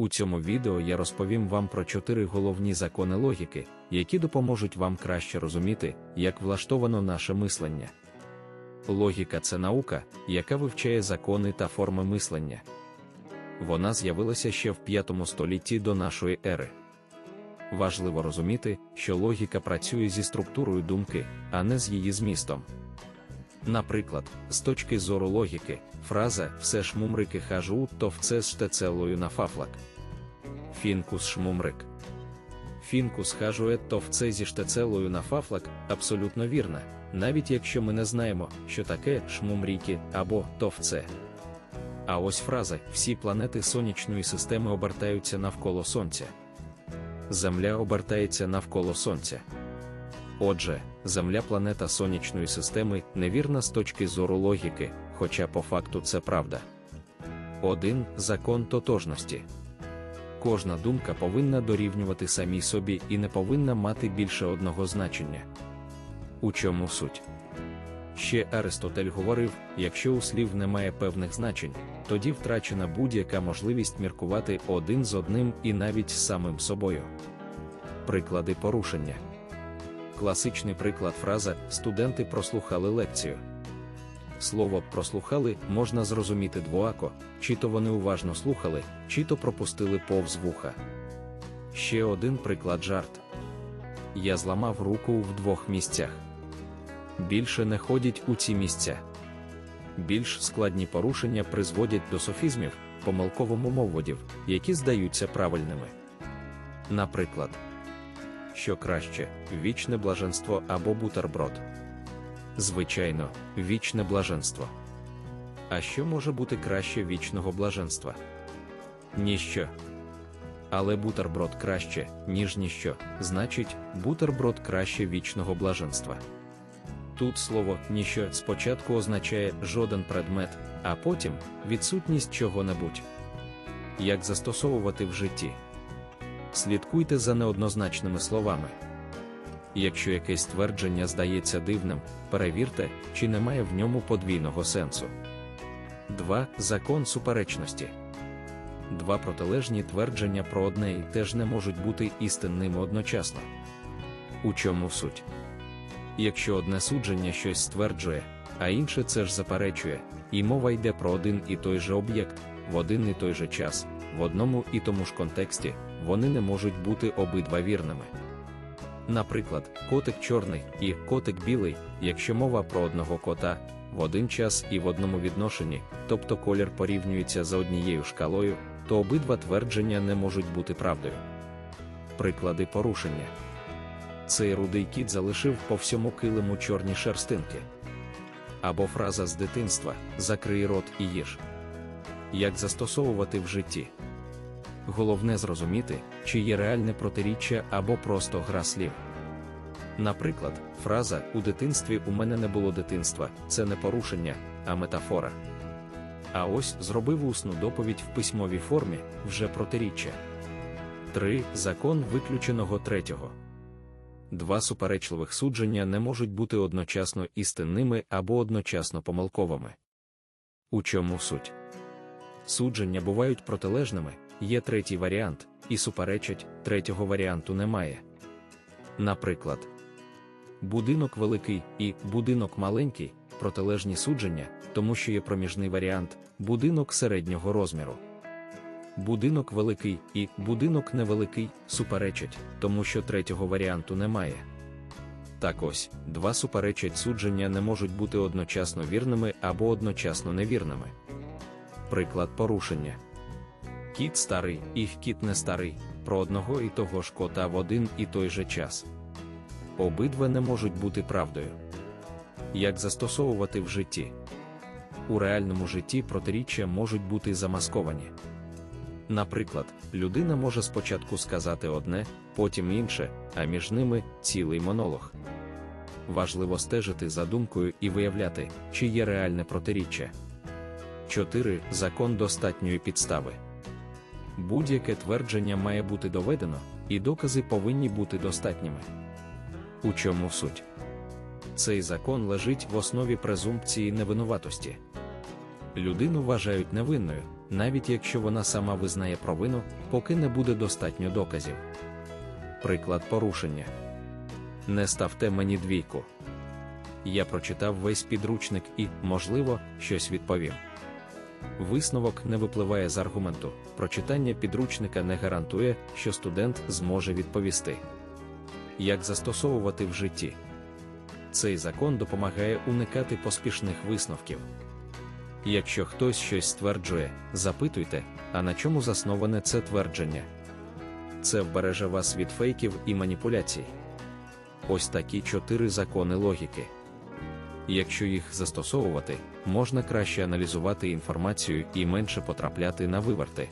У цьому відео я розповім вам про чотири головні закони логіки, які допоможуть вам краще розуміти, як влаштовано наше мислення. Логіка це наука, яка вивчає закони та форми мислення. Вона з'явилася ще в 5 столітті до нашої ери. Важливо розуміти, що логіка працює зі структурою думки, а не з її змістом. Наприклад, з точки зору логіки, фраза все шмумрики хажу, то вце з штецелою на фафлак. Фінкус шмумрик. Фінкус хажує то вце зі штецелою на фафлак абсолютно вірна, навіть якщо ми не знаємо, що таке шмумріки або товце. А ось фраза всі планети сонячної системи обертаються навколо Сонця. Земля обертається навколо Сонця. Отже, Земля планета сонячної системи невірна з точки зору логіки, хоча по факту це правда. 1. Закон тотожності. Кожна думка повинна дорівнювати самій собі і не повинна мати більше одного значення. У чому суть? Ще Аристотель говорив: якщо у слів немає певних значень, тоді втрачена будь-яка можливість міркувати один з одним і навіть з самим собою. Приклади порушення. Класичний приклад фраза студенти прослухали лекцію. Слово прослухали можна зрозуміти двоако, чи то вони уважно слухали, чи то пропустили повз вуха. Ще один приклад жарт. Я зламав руку в двох місцях. Більше не ходять у ці місця. Більш складні порушення призводять до софізмів, помилковому моводів, які здаються правильними. Наприклад, що краще вічне блаженство або бутерброд. Звичайно, вічне блаженство. А що може бути краще вічного блаженства? Ніщо. Але бутерброд краще, ніж ніщо, значить, бутерброд краще вічного блаженства. Тут слово ніщо спочатку означає жоден предмет, а потім відсутність чого-небудь. Як застосовувати в житті? Слідкуйте за неоднозначними словами. Якщо якесь твердження здається дивним, перевірте, чи немає в ньому подвійного сенсу. 2. Закон суперечності. Два протилежні твердження про одне і теж не можуть бути істинними одночасно. У чому суть? Якщо одне судження щось стверджує, а інше це ж заперечує, і мова йде про один і той же об'єкт, в один і той же час, в одному і тому ж контексті, вони не можуть бути обидва вірними. Наприклад, котик чорний і котик білий, якщо мова про одного кота, в один час і в одному відношенні, тобто колір порівнюється за однією шкалою, то обидва твердження не можуть бути правдою. Приклади порушення. Цей рудий кіт залишив по всьому килиму чорні шерстинки. Або фраза з дитинства закрий рот і їж. Як застосовувати в житті? Головне зрозуміти, чи є реальне протиріччя або просто гра слів. Наприклад, фраза У дитинстві у мене не було дитинства це не порушення, а метафора. А ось зробив усну доповідь в письмовій формі вже протиріччя. 3. Закон виключеного третього. Два суперечливих судження не можуть бути одночасно істинними або одночасно помилковими. У чому суть? Судження бувають протилежними, є третій варіант, і суперечать, третього варіанту немає. Наприклад, будинок великий і будинок маленький протилежні судження, тому що є проміжний варіант будинок середнього розміру. Будинок великий і будинок невеликий суперечать, тому що третього варіанту немає. Так ось, два суперечать судження не можуть бути одночасно вірними або одночасно невірними. Приклад порушення. Кіт старий і кіт не старий, про одного і того ж кота в один і той же час. Обидва не можуть бути правдою. Як застосовувати в житті? У реальному житті протиріччя можуть бути замасковані. Наприклад, людина може спочатку сказати одне, потім інше, а між ними цілий монолог. Важливо стежити за думкою і виявляти, чи є реальне протиріччя. 4. Закон достатньої підстави. Будь-яке твердження має бути доведено, і докази повинні бути достатніми. У чому суть? Цей закон лежить в основі презумпції невинуватості. Людину вважають невинною, навіть якщо вона сама визнає провину, поки не буде достатньо доказів. Приклад порушення. Не ставте мені двійку. Я прочитав весь підручник і, можливо, щось відповім. Висновок не випливає з аргументу. Прочитання підручника не гарантує, що студент зможе відповісти. Як застосовувати в житті? Цей закон допомагає уникати поспішних висновків. Якщо хтось щось стверджує, запитуйте, а на чому засноване це твердження. Це вбереже вас від фейків і маніпуляцій. Ось такі чотири закони логіки. Якщо їх застосовувати, можна краще аналізувати інформацію і менше потрапляти на виверти.